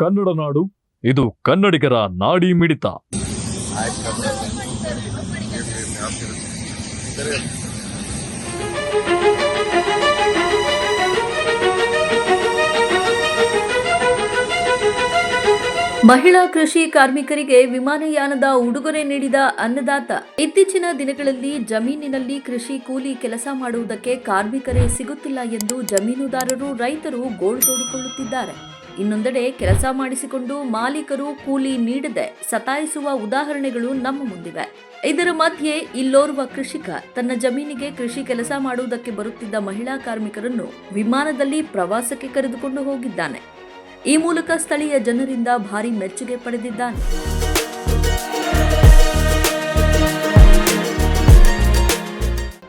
ಕನ್ನಡ ನಾಡು, ಇದು ಕನ್ನಡಿಗರ ನಾಡಿ ಮಿಡಿತ. ಮಹಿಳಾ ಕೃಷಿ ಕಾರ್ಮಿಕರಿಗೆ ವಿಮಾನಯಾನದ ಉಡುಗೊರೆ ನೀಡಿದ ಅನ್ನದಾತ, ಇತ್ತೀಚಿನ ದಿನಗಳಲ್ಲಿ ಜಮೀನಿನಲ್ಲಿ ಕೃಷಿ ಕೂಲಿ ಕೆಲಸ ಮಾಡುವುದಕ್ಕೆ ಕಾರ್ಮಿಕರೇ ಸಿಗುತ್ತಿಲ್ಲ ಎಂದು ಜಮೀನುದಾರರು ರೈತರು ಗೋಳು ತೋಡಿಕೊಳ್ಳುತ್ತಿದ್ದಾರೆ. ಇನ್ನೊಂದೆಡೆ ಕೆಲಸ ಮಾಡಿಸಿಕೊಂಡು ಮಾಲೀಕರು ಕೂಲಿ ನೀಡದೆ ಸತಾಯಿಸುವ ಉದಾಹರಣೆಗಳು ನಮ್ಮ ಮುಂದಿವೆ. ಇದರ ಮಧ್ಯೆ ಇಲ್ಲೋರ್ವ ಕೃಷಿಕ ತನ್ನ ಜಮೀನಿಗೆ ಕೃಷಿ ಕೆಲಸ ಮಾಡುವುದಕ್ಕೆ ಬರುತ್ತಿದ್ದ ಮಹಿಳಾ ಕಾರ್ಮಿಕರನ್ನು ವಿಮಾನದಲ್ಲಿ ಪ್ರವಾಸಕ್ಕೆ ಕರೆದುಕೊಂಡು ಹೋಗಿದ್ದಾನೆ. ಈ ಮೂಲಕ ಸ್ಥಳೀಯ ಜನರಿಂದ ಭಾರಿ ಮೆಚ್ಚುಗೆ ಪಡೆದಿದ್ದಾನೆ.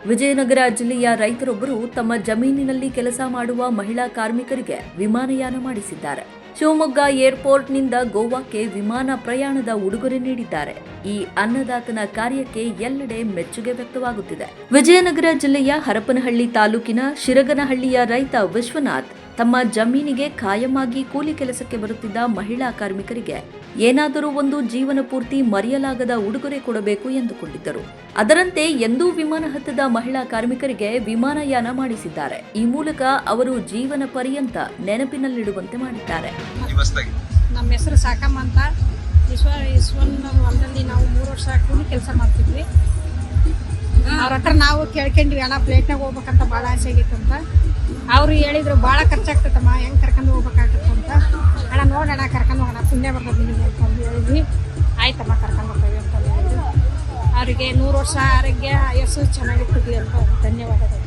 ವಿಜಯನಗರ ಜಿಲ್ಲೆಯ ರೈತರೊಬ್ಬರು ತಮ್ಮ ಜಮೀನಿನಲ್ಲಿ ಕೆಲಸ ಮಾಡುವ ಮಹಿಳಾ ಕಾರ್ಮಿಕರಿಗೆ ವಿಮಾನಯಾನ ಮಾಡಿಸಿದ್ದಾರೆ. ಶಿವಮೊಗ್ಗ ಏರ್ಪೋರ್ಟ್ನಿಂದ ಗೋವಾಕ್ಕೆ ವಿಮಾನ ಪ್ರಯಾಣದ ಉಡುಗೊರೆ ನೀಡಿದ್ದಾರೆ. ಈ ಅನ್ನದಾತನ ಕಾರ್ಯಕ್ಕೆ ಎಲ್ಲೆಡೆ ಮೆಚ್ಚುಗೆ ವ್ಯಕ್ತವಾಗುತ್ತಿದೆ. ವಿಜಯನಗರ ಜಿಲ್ಲೆಯ ಹರಪನಹಳ್ಳಿ ತಾಲೂಕಿನ ಶಿರಗನಹಳ್ಳಿಯ ರೈತ ವಿಶ್ವನಾಥ್ ತಮ್ಮ ಜಮೀನಿಗೆ ಕಾಯಮಾಗಿ ಕೂಲಿ ಕೆಲಸಕ್ಕೆ ಬರುತ್ತಿದ್ದ ಮಹಿಳಾ ಕಾರ್ಮಿಕರಿಗೆ ಏನಾದರೂ ಒಂದು ಜೀವನ ಪೂರ್ತಿ ಮರೆಯಲಾಗದ ಉಡುಗೊರೆ ಕೊಡಬೇಕು ಎಂದುಕೊಂಡಿದ್ದರು. ಅದರಂತೆ ಎಂದೂ ವಿಮಾನ ಹತ್ತದ ಮಹಿಳಾ ಕಾರ್ಮಿಕರಿಗೆ ವಿಮಾನಯಾನ ಮಾಡಿಸಿದ್ದಾರೆ. ಈ ಮೂಲಕ ಅವರು ಜೀವನ ಪರ್ಯಂತ ನೆನಪಿನಲ್ಲಿಡುವಂತೆ ಮಾಡಿದ್ದಾರೆ. ನಮ್ಮ ಹೆಸರು ಸಾಕಮ್ಮ ಅಂತ. ವಿಶ್ವ ವಿಶ್ವನ್ ಹೊಲದಲ್ಲಿ ನಾವು ಮೂರು ವರ್ಷ ಕೂಲಿ ಕೆಲಸ ಮಾಡ್ತಿದ್ವಿ. ಅವ್ರ ನಾವು ಕೇಳ್ಕೊಂಡ್ವಿ, ಅಣ್ಣ ಪ್ಲೇಟ್ನಾಗ ಹೋಗ್ಬೇಕಂತ ಭಾಳ ಆಸೆ ಆಗಿತ್ತು ಅಂತ. ಅವರು ಹೇಳಿದ್ರು, ಭಾಳ ಖರ್ಚಾಗ್ತೈತಮ್ಮ, ಹೆಂಗೆ ಕರ್ಕೊಂಡು ಹೋಗ್ಬೇಕಾಗತ್ತೆ ಅಂತ. ಅಣ್ಣ ನೋಡೋಣ ಕರ್ಕೊಂಡು ಹೋಗೋಣ ಪುಣ್ಯ ಬರ್ತದೆ ನಿಮಗೆ ಅಂತ ಹೇಳಿದ್ವಿ. ಆಯ್ತಮ್ಮ, ಕರ್ಕೊಂಡು ಹೋಗ್ತೀವಿ ಅಂತ ಹೇಳಿದ್ರು. ಅವರಿಗೆ ನೂರು ವರ್ಷ ಆರೋಗ್ಯ, ಆಯಸ್ಸು ಚೆನ್ನಾಗಿರ್ತದೆ ಅಂತ, ಧನ್ಯವಾದಗಳು.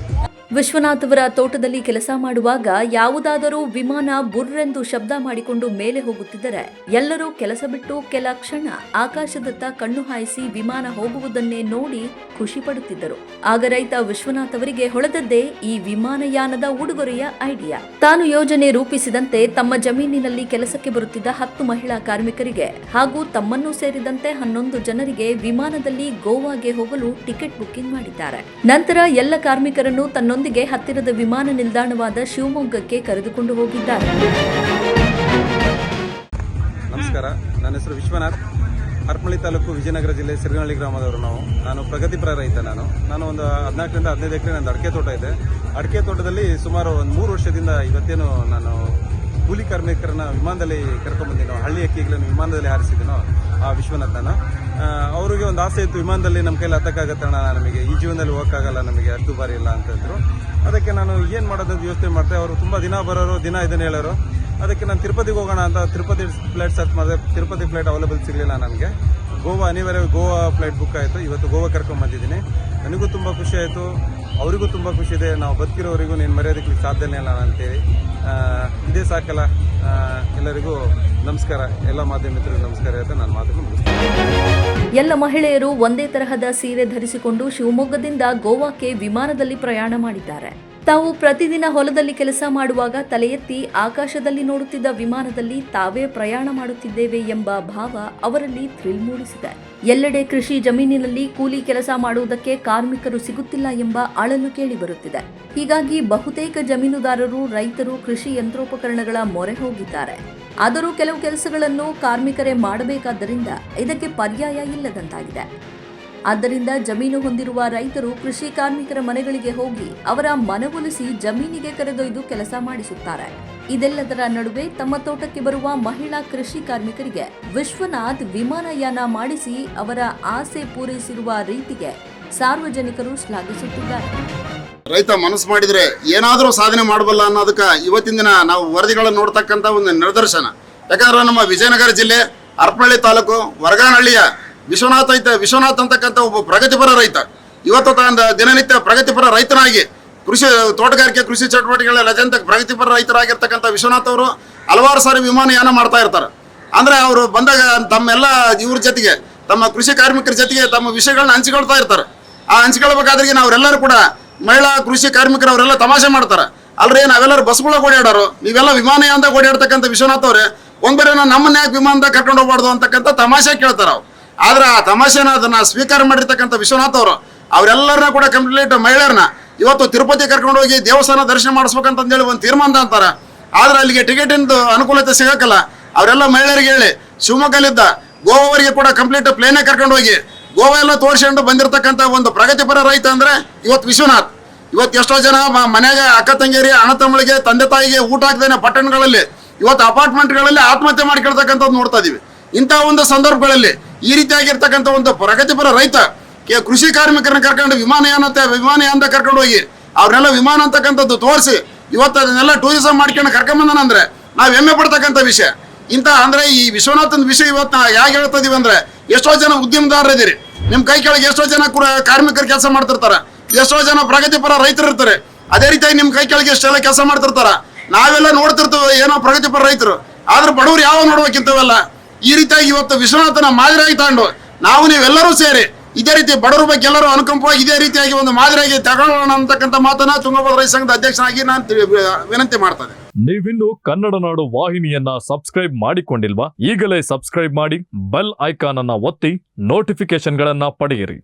ವಿಶ್ವನಾಥ್ ಅವರ ತೋಟದಲ್ಲಿ ಕೆಲಸ ಮಾಡುವಾಗ ಯಾವುದಾದರೂ ವಿಮಾನ ಬುರ್ರೆಂದು ಶಬ್ದ ಮಾಡಿಕೊಂಡು ಮೇಲೆ ಹೋಗುತ್ತಿದ್ದರೆ ಎಲ್ಲರೂ ಕೆಲಸ ಬಿಟ್ಟು ಕೆಲ ಕ್ಷಣ ಆಕಾಶದತ್ತ ಕಣ್ಣು ಹಾಯಿಸಿ ವಿಮಾನ ಹೋಗುವುದನ್ನೇ ನೋಡಿ ಖುಷಿ ಪಡುತ್ತಿದ್ದರು. ಆಗ ರೈತ ವಿಶ್ವನಾಥ್ ಅವರಿಗೆ ಹೊಳೆದದ್ದೇ ಈ ವಿಮಾನಯಾನದ ಉಡುಗೊರೆಯ ಐಡಿಯಾ ತಾನು ಯೋಜನೆ ರೂಪಿಸಿದಂತೆ ತಮ್ಮ ಜಮೀನಿನಲ್ಲಿ ಕೆಲಸಕ್ಕೆ ಬರುತ್ತಿದ್ದ ಹತ್ತು ಮಹಿಳಾ ಕಾರ್ಮಿಕರಿಗೆ ಹಾಗೂ ತಮ್ಮನ್ನು ಸೇರಿದಂತೆ ಹನ್ನೊಂದು ಜನರಿಗೆ ವಿಮಾನದಲ್ಲಿ ಗೋವಾಗೆ ಹೋಗಲು ಟಿಕೆಟ್ ಬುಕ್ಕಿಂಗ್ ಮಾಡಿದ್ದಾರೆ. ನಂತರ ಎಲ್ಲ ಕಾರ್ಮಿಕರನ್ನು ತನ್ನೊಂದಿಗೆ ಹತ್ತಿರದ ವಿಮಾನ ನಿಲ್ದಾಣವಾದ ಶಿವಮೊಗ್ಗಕ್ಕೆ ಕರೆದುಕೊಂಡು ಹೋಗಿದ್ದಾರೆ. ನಮಸ್ಕಾರ. ನನ್ನ ಹೆಸರು ವಿಶ್ವನಾಥ್. ಹರಪಳ್ಳಿ ತಾಲೂಕು ವಿಜಯನಗರ ಜಿಲ್ಲೆ ಸಿರಿನಹಳ್ಳಿ ಗ್ರಾಮದವರು ನಾವು. ನಾನು ಪ್ರಗತಿಪರ ರೈತ ನಾನು. ನಾನು ಒಂದು ಹದಿನಾಲ್ಕರಿಂದ ಹದಿನೈದು ಎಕರೆ ನಂದು ಅಡಿಕೆ ತೋಟ ಇದೆ. ಅಡಿಕೆ ತೋಟದಲ್ಲಿ ಸುಮಾರು ಒಂದು ಮೂರು ವರ್ಷದಿಂದ ಇವತ್ತೇನು ನಾನು ಕೂಲಿ ಕಾರ್ಮಿಕರನ್ನ ವಿಮಾನದಲ್ಲಿ ಕರ್ಕೊಂಡ್ಬಂದಿನೋ ಹಳ್ಳಿ ಅಕ್ಕಿಗಳನ್ನು ವಿಮಾನದಲ್ಲಿ ಹಾರಿಸಿದನೋ ಆ ವಿಶ್ವನಾಥನ. ಅವರಿಗೆ ಒಂದು ಆಸೆ ಇತ್ತು, ವಿಮಾನದಲ್ಲಿ ನಮ್ಮ ಕೈಲಿ ಹತ್ತಕ್ಕಾಗತ್ತಣ್ಣ ನಮಗೆ ಈ ಜೀವನದಲ್ಲಿ ಹೋಗಕ್ಕಾಗಲ್ಲ ನಮಗೆ, ಅಷ್ಟು ಬಾರಿ ಇಲ್ಲ ಅಂತ ಹೇಳಿದ್ರು ಅದಕ್ಕೆ ನಾನು ಏನು ಮಾಡೋದಂತ ಯೋಚನೆ ಮಾಡಿದೆ, ಅವರು ತುಂಬ ದಿನ ಬರೋರು, ದಿನ ಇದನ್ನು ಹೇಳೋರು. ಅದಕ್ಕೆ ನಾನು ತಿರುಪತಿಗೆ ಹೋಗೋಣ ಅಂತ ತಿರುಪತಿ ಫ್ಲೈಟ್ ಸರ್ಚ್ ಮಾಡಿದೆ, ತಿರುಪತಿ ಫ್ಲೈಟ್ ಅವೈಲೇಬಲ್ ಸಿಗಲಿಲ್ಲ ನನಗೆ. ಗೋವಾ ಅನಿವಾರ್ಯ ಗೋವಾ ಫ್ಲೈಟ್ ಬುಕ್ ಆಯಿತು. ಇವತ್ತು ಗೋವಾ ಕರ್ಕೊಂಡು ಬಂದಿದ್ದೀನಿ. ನನಗೂ ತುಂಬ ಖುಷಿ ಆಯಿತು. ಅವರಿಗೂ ತುಂಬ ಖುಷಿ ಇದೆ. ನಾವು ಬದುಕಿರೋರಿಗೂ ನೀನು ಮರ್ಯಾದಕ್ಕೆ ಸಾಧ್ಯನೇ ಇಲ್ಲ ಅಂತೇಳಿ. ಇದೇ ಸಾಕಲ್ಲ. ಎಲ್ಲರಿಗೂ ನಮಸ್ಕಾರ. ಎಲ್ಲ ಮಾಧ್ಯಮ ಮಿತ್ರರಿಗೂ ನಮಸ್ಕಾರ ಅಂತ ನಾನು ಮಾತನ್ನು ಮುಗಿಸ್ತೀನಿ. ಎಲ್ಲ ಮಹಿಳೆಯರು ಒಂದೇ ತರಹದ ಸೀರೆ ಧರಿಸಿಕೊಂಡು ಶಿವಮೊಗ್ಗದಿಂದ ಗೋವಾಕ್ಕೆ ವಿಮಾನದಲ್ಲಿ ಪ್ರಯಾಣ ಮಾಡಿದ್ದಾರೆ. ತಾವು ಪ್ರತಿದಿನ ಹೊಲದಲ್ಲಿ ಕೆಲಸ ಮಾಡುವಾಗ ತಲೆ ಆಕಾಶದಲ್ಲಿ ನೋಡುತ್ತಿದ್ದ ವಿಮಾನದಲ್ಲಿ ತಾವೇ ಪ್ರಯಾಣ ಮಾಡುತ್ತಿದ್ದೇವೆ ಎಂಬ ಭಾವ ಅವರಲ್ಲಿ ಥ್ರಿಲ್ ಮೂಡಿಸಿದೆ. ಎಲ್ಲೆಡೆ ಕೃಷಿ ಜಮೀನಿನಲ್ಲಿ ಕೂಲಿ ಕೆಲಸ ಮಾಡುವುದಕ್ಕೆ ಕಾರ್ಮಿಕರು ಸಿಗುತ್ತಿಲ್ಲ ಎಂಬ ಅಳಲು ಕೇಳಿಬರುತ್ತಿದೆ ಹೀಗಾಗಿ ಬಹುತೇಕ ಜಮೀನುದಾರರು ರೈತರು ಕೃಷಿ ಯಂತ್ರೋಪಕರಣಗಳ ಮೊರೆ ಹೋಗಿದ್ದಾರೆ. ಆದರೂ ಕೆಲವು ಕೆಲಸಗಳನ್ನು ಕಾರ್ಮಿಕರೇ ಮಾಡಬೇಕಾದ್ದರಿಂದ ಇದಕ್ಕೆ ಪರ್ಯಾಯ ಇಲ್ಲದಂತಾಗಿದೆ. ಆದ್ದರಿಂದ ಜಮೀನು ಹೊಂದಿರುವ ರೈತರು ಕೃಷಿ ಕಾರ್ಮಿಕರ ಮನೆಗಳಿಗೆ ಹೋಗಿ ಅವರ ಮನವೊಲಿಸಿ ಜಮೀನಿಗೆ ಕರೆದೊಯ್ದು ಕೆಲಸ ಮಾಡಿಸುತ್ತಾರೆ. ಇದೆಲ್ಲದರ ನಡುವೆ ತಮ್ಮ ತೋಟಕ್ಕೆ ಬರುವ ಮಹಿಳಾ ಕೃಷಿ ಕಾರ್ಮಿಕರಿಗೆ ವಿಶ್ವನಾಥ್ ವಿಮಾನಯಾನ ಮಾಡಿಸಿ ಅವರ ಆಸೆ ಪೂರೈಸಿರುವ ರೀತಿಗೆ ಸಾರ್ವಜನಿಕರು ಶ್ಲಾಘಿಸುತ್ತಿದ್ದಾರೆ. ರೈತ ಮನಸ್ಸು ಮಾಡಿದ್ರೆ ಏನಾದರೂ ಸಾಧನೆ ಮಾಡಬಲ್ಲ ಅನ್ನೋದಕ್ಕೆ ಇವತ್ತಿನ ದಿನ ನಾವು ವರದಿಗಳನ್ನು ನೋಡ್ತಕ್ಕಂಥ ಒಂದು ನಿದರ್ಶನ. ಯಾಕಂದ್ರೆ ನಮ್ಮ ವಿಜಯನಗರ ಜಿಲ್ಲೆ ಹರಪನಹಳ್ಳಿ ತಾಲೂಕು ವರಗಾನಹಳ್ಳಿಯ ವಿಶ್ವನಾಥ್ ಐತ. ವಿಶ್ವನಾಥ್ ಅಂತಕ್ಕಂಥ ಒಬ್ಬ ಪ್ರಗತಿಪರ ರೈತ. ಇವತ್ತು ತಾನು ದಿನನಿತ್ಯ ಪ್ರಗತಿಪರ ರೈತನಾಗಿ ಕೃಷಿ, ತೋಟಗಾರಿಕೆ, ಕೃಷಿ ಚಟುವಟಿಕೆಗಳ ಅತ್ಯಂತ ಪ್ರಗತಿಪರ ರೈತರಾಗಿರ್ತಕ್ಕಂಥ ವಿಶ್ವನಾಥ್ ಅವರು ಹಲವಾರು ಸಾರಿ ವಿಮಾನಯಾನ ಮಾಡ್ತಾ ಇರ್ತಾರೆ. ಅಂದ್ರೆ ಅವರು ಬಂದಾಗ ತಮ್ಮೆಲ್ಲ ಇವ್ರ ಜೊತೆಗೆ, ತಮ್ಮ ಕೃಷಿ ಕಾರ್ಮಿಕರ ಜೊತೆಗೆ ತಮ್ಮ ವಿಷಯಗಳನ್ನ ಹಂಚಿಕೊಳ್ತಾ ಇರ್ತಾರೆ. ಆ ಹಂಚ್ಕೊಳ್ಬೇಕಾದ್ರೆ ನಾವೆಲ್ಲರೂ ಕೂಡ ಮಹಿಳಾ ಕೃಷಿ ಕಾರ್ಮಿಕರು ಅವರೆಲ್ಲ ತಮಾಷೆ ಮಾಡ್ತಾರೆ. ಅಲ್ರಿ, ನಾವೆಲ್ಲರೂ ಬಸ್ಗಳ ಓಡಾಡೋರು. ನೀವೆಲ್ಲ ವಿಮಾನಯಾನದಾಗ ಓಡಾಡ್ತಕ್ಕಂಥ ವಿಶ್ವನಾಥ್ ಅವ್ರೆ ಒಂದ್ಬರಿ ನಮ್ಮನ್ನ ಯಾಕೆ ವಿಮಾನದಾಗ ಕರ್ಕೊಂಡು ಹೋಗ್ಬಾರ್ದು ಅಂತಕ್ಕಂಥ ತಮಾಷೆ ಕೇಳ್ತಾರೆ ಅವ್ರು. ಆದ್ರೆ ಆ ತಮಾಷೆನ ಅದನ್ನ ಸ್ವೀಕಾರ ಮಾಡಿರ್ತಕ್ಕಂಥ ವಿಶ್ವನಾಥ್ ಅವರು, ಅವರೆಲ್ಲರನ್ನ ಕೂಡ ಕಂಪ್ಲೀಟ್ ಮಹಿಳೆಯರನ್ನ. ಇವತ್ತು ತಿರುಪತಿ ಕರ್ಕೊಂಡು ಹೋಗಿ ದೇವಸ್ಥಾನ ದರ್ಶನ ಮಾಡಿಸ್ಬೇಕಂತಂದೇಳಿ ಒಂದು ತೀರ್ಮಾನ ಅಂತಾರೆ. ಆದ್ರೆ ಅಲ್ಲಿಗೆ ಟಿಕೆಟಿಂದು ಅನುಕೂಲತೆ ಸಿಗಕ್ಕಲ್ಲ ಅವರೆಲ್ಲ ಮಹಿಳೆಯರಿಗೆ ಹೇಳಿ ಶಿವಮೊಗ್ಗಲಿದ್ದ ಗೋವಾವರಿಗೆ ಕೂಡ ಕಂಪ್ಲೀಟ್ ಪ್ಲೇನೇ ಕರ್ಕೊಂಡು ಹೋಗಿ, ಗೋವಾ ಎಲ್ಲ ತೋರಿಸ್ಕೊಂಡು ಬಂದಿರತಕ್ಕಂಥ ಒಂದು ಪ್ರಗತಿಪರ ರೈತ ಅಂದ್ರೆ ಇವತ್ತು ವಿಶ್ವನಾಥ್. ಇವತ್ತು ಎಷ್ಟೋ ಜನ ಮನೆಗೆ ಅಕ್ಕ ತಂಗಿಯರಿ ಅಣ್ಣ ತಮ್ಮಳಿಗೆ, ತಂದೆ ತಾಯಿಗೆ ಊಟ ಹಾಕ್ದೇನೆ ಪಟ್ಟಣಗಳಲ್ಲಿ, ಇವತ್ತು ಅಪಾರ್ಟ್ಮೆಂಟ್ಗಳಲ್ಲಿ ಆತ್ಮಹತ್ಯೆ ಮಾಡ್ಕೊಳ್ತಕ್ಕಂಥದ್ದು ನೋಡ್ತಾ ಇದೀವಿ. ಇಂಥ ಒಂದು ಸಂದರ್ಭಗಳಲ್ಲಿ ಈ ರೀತಿಯಾಗಿರ್ತಕ್ಕಂಥ ಒಂದು ಪ್ರಗತಿಪರ ರೈತ ಕೃಷಿ ಕಾರ್ಮಿಕರನ್ನ ಕರ್ಕೊಂಡು ವಿಮಾನಯಾನ ವಿಮಾನಯಾನದ ಕರ್ಕೊಂಡು ಹೋಗಿ ಅವ್ರನ್ನೆಲ್ಲ ವಿಮಾನ ಅಂತಕ್ಕಂಥದ್ದು ತೋರಿಸಿ ಇವತ್ತು ಅದನ್ನೆಲ್ಲ ಟೂರಿಸಂ ಮಾಡ್ಕೊಂಡು ಕರ್ಕೊಂಬಂದನಂದ್ರೆ ನಾವು ಹೆಮ್ಮೆ ಪಡ್ತಕ್ಕಂಥ ವಿಷಯ. ಇಂಥ ಅಂದ್ರೆ ಈ ವಿಶ್ವನಾಥನ ವಿಷಯ ಇವತ್ತು ನಾವು ಹೇಗೆ ಹೇಳ್ತಾ ಇದೀವಿ ಅಂದ್ರೆ ಎಷ್ಟೋ ಜನ ಉದ್ಯಮದಾರರು ಇದೀರಿ. ನಿಮ್ ಕೈ ಕೆಳಗೆ ಎಷ್ಟೋ ಜನ ಕಾರ್ಮಿಕರು ಕೆಲಸ ಮಾಡ್ತಿರ್ತಾರ. ಎಷ್ಟೋ ಜನ ಪ್ರಗತಿಪರ ರೈತರು ಇರ್ತಾರೆ. ಅದೇ ರೀತಿಯಾಗಿ ನಿಮ್ಮ ಕೈ ಕೆಳಗೆ ಎಷ್ಟೆಲ್ಲ ಕೆಲಸ ಮಾಡ್ತಿರ್ತಾರ. ನಾವೆಲ್ಲ ನೋಡ್ತಿರ್ತೇವೆ ಏನೋ ಪ್ರಗತಿಪರ ರೈತರು. ಆದ್ರೆ ಬಡವರು ಯಾವ ನೋಡ್ಬೇಕಿಂತವೆಲ್ಲ ಈ ರೀತಿಯಾಗಿ ಇವತ್ತು ವಿಶ್ವನಾಥನ ಮಾದರಿಯಾಗಿ ತಗೊಂಡು ನಾವು ನೀವೆಲ್ಲರೂ ಸೇರಿ ಇದೇ ರೀತಿ ಬಡವರ ಬಗ್ಗೆ ಎಲ್ಲರೂ ಅನುಕಂಪವಾಗಿ ಇದೇ ರೀತಿಯಾಗಿ ಒಂದು ಮಾದರಿಯಾಗಿ ತಗೊಳ್ಳೋಣ ಅಂತಕ್ಕಂಥ ಮಾತನ್ನ ತುಂಗಭದ್ರಾ ಸಂಘದ ಅಧ್ಯಕ್ಷನಾಗಿ ನಾನು ವಿನಂತಿ ಮಾಡ್ತೇನೆ. ನೀವಿನ್ನು ಕನ್ನಡ ನಾಡು ವಾಹಿನಿಯನ್ನ ಸಬ್ಸ್ಕ್ರೈಬ್ ಮಾಡಿಕೊಂಡಿಲ್ವಾ ಈಗಲೇ ಸಬ್ಸ್ಕ್ರೈಬ್ ಮಾಡಿ ಬೆಲ್ ಐಕಾನ್ ಅನ್ನ ಒತ್ತಿ ನೋಟಿಫಿಕೇಶನ್ಗಳನ್ನ ಪಡೆಯಿರಿ.